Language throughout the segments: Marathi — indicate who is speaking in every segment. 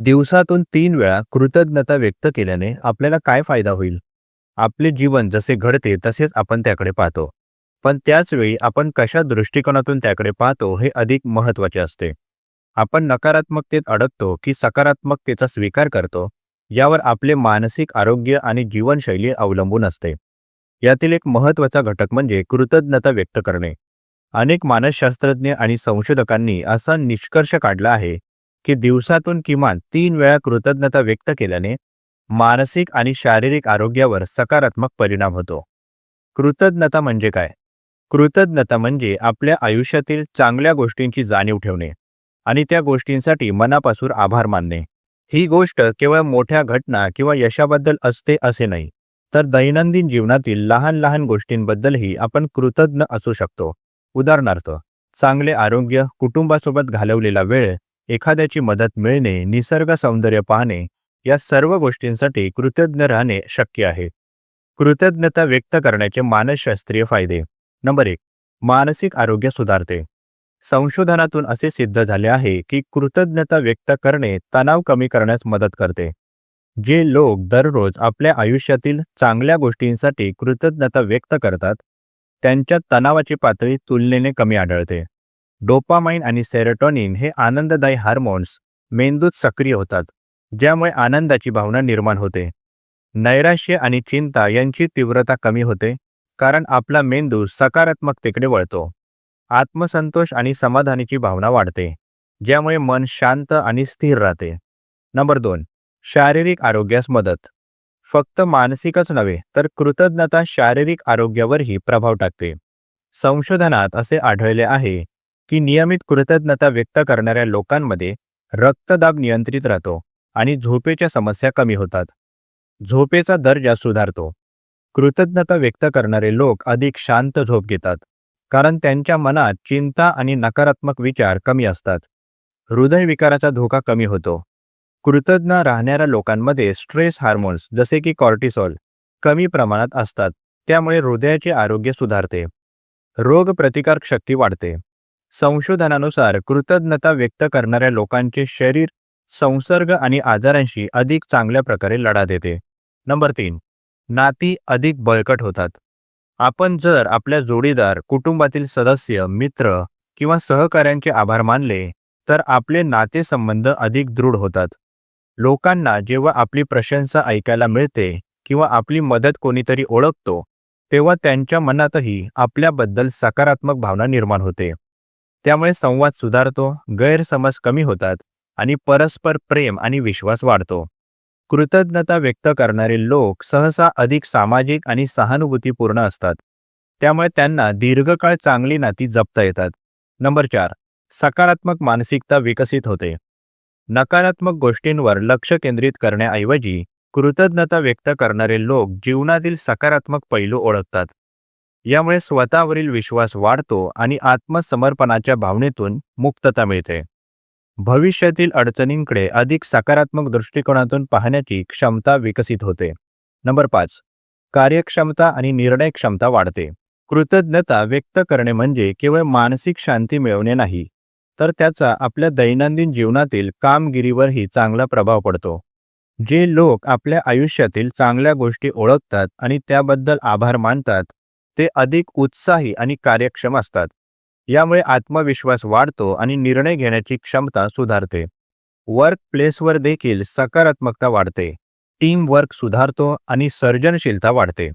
Speaker 1: दिवसातून तीन वेळा कृतज्ञता व्यक्त केल्याने आपल्याला काय फायदा होईल? आपले जीवन जसे घडते तसेच आपण त्याकडे पाहतो. पण त्याचवेळी आपण कशा दृष्टिकोनातून त्याकडे पाहतो हे अधिक महत्त्वाचे असते. आपण नकारात्मकतेत अडकतो की सकारात्मकतेचा स्वीकार करतो यावर आपले मानसिक आरोग्य आणि जीवनशैली अवलंबून असते. यातील एक महत्त्वाचा घटक म्हणजे कृतज्ञता व्यक्त करणे. अनेक मानसशास्त्रज्ञ आणि संशोधकांनी असा निष्कर्ष काढला आहे की दिवसातून किमान तीन वेळा कृतज्ञता व्यक्त केल्याने मानसिक आणि शारीरिक आरोग्यावर सकारात्मक परिणाम होतो. कृतज्ञता म्हणजे काय? कृतज्ञता म्हणजे आपल्या आयुष्यातील चांगल्या गोष्टींची जाणीव ठेवणे आणि त्या गोष्टींसाठी मनापासून आभार मानणे. ही गोष्ट केवळ मोठ्या घटना किंवा यशाबद्दल असते असे नाही तर दैनंदिन जीवनातील लहान लहान गोष्टींबद्दलही आपण कृतज्ञ असू शकतो. उदाहरणार्थ चांगले आरोग्य कुटुंबासोबत घालवलेला वेळ एखाद्याची मदत मिळणे निसर्ग सौंदर्य पाहणे या सर्व गोष्टींसाठी कृतज्ञ राहणे शक्य आहे. कृतज्ञता व्यक्त करण्याचे मानसशास्त्रीय फायदे. नंबर एक मानसिक आरोग्य सुधारते. संशोधनातून असे सिद्ध झाले आहे की कृतज्ञता व्यक्त करणे तणाव कमी करण्यास मदत करते. जे लोक दररोज आपल्या आयुष्यातील चांगल्या गोष्टींसाठी कृतज्ञता व्यक्त करतात त्यांच्या तणावाची पातळी तुलनेने कमी आढळते. डोपामाइन आणि सेरेटॉनिन हे आनंददायी हार्मोन्स मेंदूत सक्रिय होतात ज्यामुळे आनंदाची भावना निर्माण होते. नैराश्य आणि चिंता यांची तीव्रता कमी होते कारण आपला मेंदू सकारात्मकतेकडे वळतो. आत्मसंतोष आणि समाधानाची भावना वाढते ज्यामुळे मन शांत आणि स्थिर राहते. नंबर दोन शारीरिक आरोग्यास मदत. फक्त मानसिकच नव्हे तर कृतज्ञता शारीरिक आरोग्यावरही प्रभाव टाकते. संशोधनात असे आढळले आहे की नियमित कृतज्ञता व्यक्त करणाऱ्या लोकांमध्ये रक्तदाब नियंत्रित राहतो आणि झोपेच्या समस्या कमी होतात. झोपेचा दर्जा सुधारतो. कृतज्ञता व्यक्त करणारे लोक अधिक शांत झोप घेतात कारण त्यांच्या मनात चिंता आणि नकारात्मक विचार कमी असतात. हृदयविकाराचा धोका कमी होतो. कृतज्ञ राहणाऱ्या लोकांमध्ये स्ट्रेस हार्मोन्स जसे की कॉर्टिसॉल कमी प्रमाणात असतात त्यामुळे हृदयाचे आरोग्य सुधारते. रोगप्रतिकारक शक्ती वाढते. संशोधनानुसार कृतज्ञता व्यक्त करणाऱ्या लोकांचे शरीर संसर्ग आणि आजारांशी अधिक चांगल्या प्रकारे लढा देते. नंबर तीन नाती अधिक बळकट होतात. आपण जर आपल्या जोडीदार कुटुंबातील सदस्य मित्र किंवा सहकाऱ्यांचे आभार मानले तर आपले नातेसंबंध अधिक दृढ होतात. लोकांना जेव्हा आपली प्रशंसा ऐकायला मिळते किंवा आपली मदत कोणीतरी ओळखतो तेव्हा त्यांच्या मनातही आपल्याबद्दल सकारात्मक भावना निर्माण होते. त्यामुळे संवाद सुधारतो गैरसमज कमी होतात आणि परस्पर प्रेम आणि विश्वास वाढतो. कृतज्ञता व्यक्त करणारे लोक सहसा अधिक सामाजिक आणि सहानुभूतीपूर्ण असतात. त्यामुळे त्यांना दीर्घकाळ चांगली नाती जपता येतात. नंबर चार सकारात्मक मानसिकता विकसित होते. नकारात्मक गोष्टींवर लक्ष केंद्रित करण्याऐवजी कृतज्ञता व्यक्त करणारे लोक जीवनातील सकारात्मक पैलू ओळखतात. यामुळे स्वतःवरील विश्वास वाढतो आणि आत्मसमर्पणाच्या भावनेतून मुक्तता मिळते. भविष्यातील अडचणींकडे अधिक सकारात्मक दृष्टिकोनातून पाहण्याची क्षमता विकसित होते. नंबर पाच. कार्यक्षमता आणि निर्णय क्षमता वाढते. कृतज्ञता व्यक्त करणे म्हणजे केवळ मानसिक शांती मिळवणे नाही तर त्याचा आपल्या दैनंदिन जीवनातील कामगिरीवरही चांगला प्रभाव पडतो. जे लोक आपल्या आयुष्यातील चांगल्या गोष्टी ओळखतात आणि त्याबद्दल आभार मानतात ते अधिक उत्साही आणि कार्यक्षम असतात. यामुळे आत्मविश्वास वाढतो आणि निर्णय घेण्याची क्षमता सुधारते. वर्क प्लेसवर देखील सकारात्मकता वाढते. टीम वर्क सुधारतो आणि सर्जनशीलता वाढते.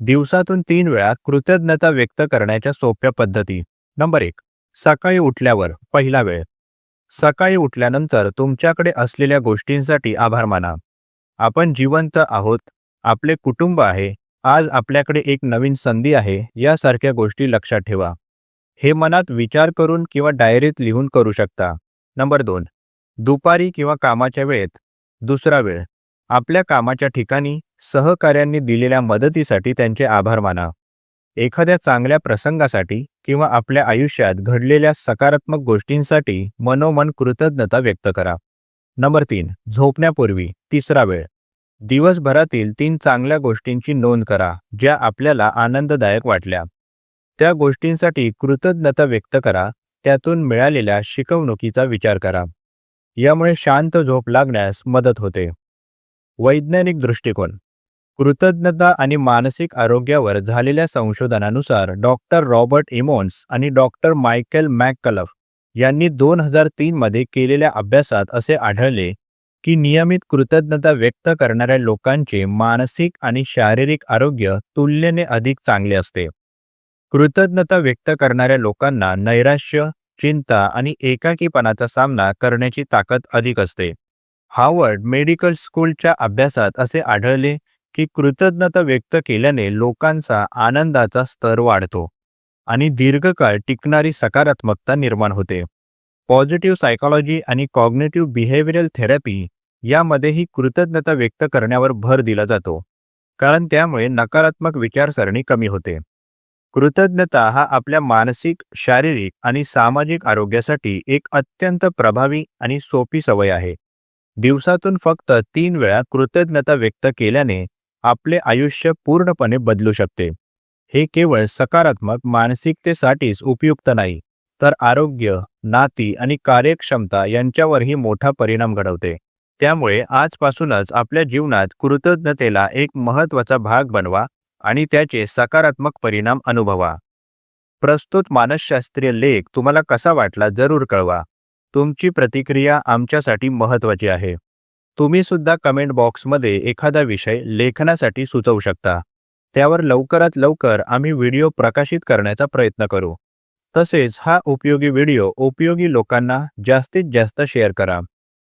Speaker 1: दिवसातून तीन वेळा कृतज्ञता व्यक्त करण्याच्या सोप्या पद्धती. नंबर एक सकाळी उठल्यावर पहिला वेळ. सकाळी उठल्यानंतर तुमच्याकडे असलेल्या गोष्टींसाठी आभार माना. आपण जिवंत आहोत. आपले कुटुंब आहे. आज आपल्याकडे एक नवीन संधी आहे यासारख्या गोष्टी लक्षात ठेवा. हे मनात विचार करून किंवा डायरीत लिहून करू शकता. नंबर दोन. दुपारी किंवा कामाच्या वेळेत. दुसरा वेळ. आपल्या कामाच्या ठिकाणी सहकाऱ्यांनी दिलेल्या मदतीसाठी त्यांचे आभार माना. एखाद्या चांगल्या प्रसंगासाठी किंवा आपल्या आयुष्यात घडलेल्या सकारात्मक गोष्टींसाठी मनोमन कृतज्ञता व्यक्त करा. नंबर तीन. झोपण्यापूर्वी. तिसरा वेळ. दिवसभरातील तीन चांगल्या गोष्टींची नोंद करा ज्या आपल्याला आनंददायक वाटल्या. त्या गोष्टींसाठी कृतज्ञता व्यक्त करा त्यातून मिळालेल्या शिकवणुकीचा विचार करा. यामुळे शांत झोप लागण्यास मदत होते. वैज्ञानिक दृष्टिकोन. कृतज्ञता आणि मानसिक आरोग्यावर झालेल्या संशोधनानुसार डॉक्टर रॉबर्ट इमोन्स आणि डॉक्टर मायकेल मॅककलफ यांनी दोन हजार तीनमध्ये केलेल्या अभ्यासात असे आढळले की नियमित कृतज्ञता व्यक्त करणाऱ्या लोकांचे मानसिक आणि शारीरिक आरोग्य तुलनेने अधिक चांगले असते. कृतज्ञता व्यक्त करणाऱ्या लोकांना नैराश्य चिंता आणि एकाकीपणाचा सामना करण्याची ताकद अधिक असते. हार्वर्ड मेडिकल स्कूलच्या अभ्यासात असे आढळले की कृतज्ञता व्यक्त केल्याने लोकांचा आनंदाचा स्तर वाढतो आणि दीर्घकाळ टिकणारी सकारात्मकता निर्माण होते. पॉझिटिव्ह सायकॉलॉजी आणि कॉग्नेटिव्ह बिहेवियरल थेरपी यामध्येही कृतज्ञता व्यक्त करण्यावर भर दिला जातो. कारण त्यामुळे नकारात्मक विचारसरणी कमी होते. कृतज्ञता हा आपल्या मानसिक शारीरिक आणि सामाजिक आरोग्यासाठी एक अत्यंत प्रभावी आणि सोपी सवय आहे. दिवसातून फक्त तीन वेळा कृतज्ञता व्यक्त केल्याने आपले आयुष्य पूर्णपणे बदलू शकते. हे केवळ सकारात्मक मानसिकतेसाठीच उपयुक्त नाही तर आरोग्य नाती आणि कार्यक्षमता यांच्यावरही मोठा परिणाम घडवते. त्यामुळे आजपासूनच आपल्या जीवनात कृतज्ञतेला एक महत्त्वाचा भाग बनवा आणि त्याचे सकारात्मक परिणाम अनुभवा. प्रस्तुत मानसशास्त्रीय लेख तुम्हाला कसा वाटला जरूर कळवा. तुमची प्रतिक्रिया आमच्यासाठी महत्त्वाची आहे. तुम्ही सुद्धा कमेंट बॉक्समध्ये एखादा विषय लेखनासाठी सुचवू शकता. त्यावर लवकरात लवकर आम्ही व्हिडिओ प्रकाशित करण्याचा प्रयत्न करू. तसेच हा उपयोगी व्हिडिओ उपयोगी लोकांना जास्तीत जास्त शेअर करा.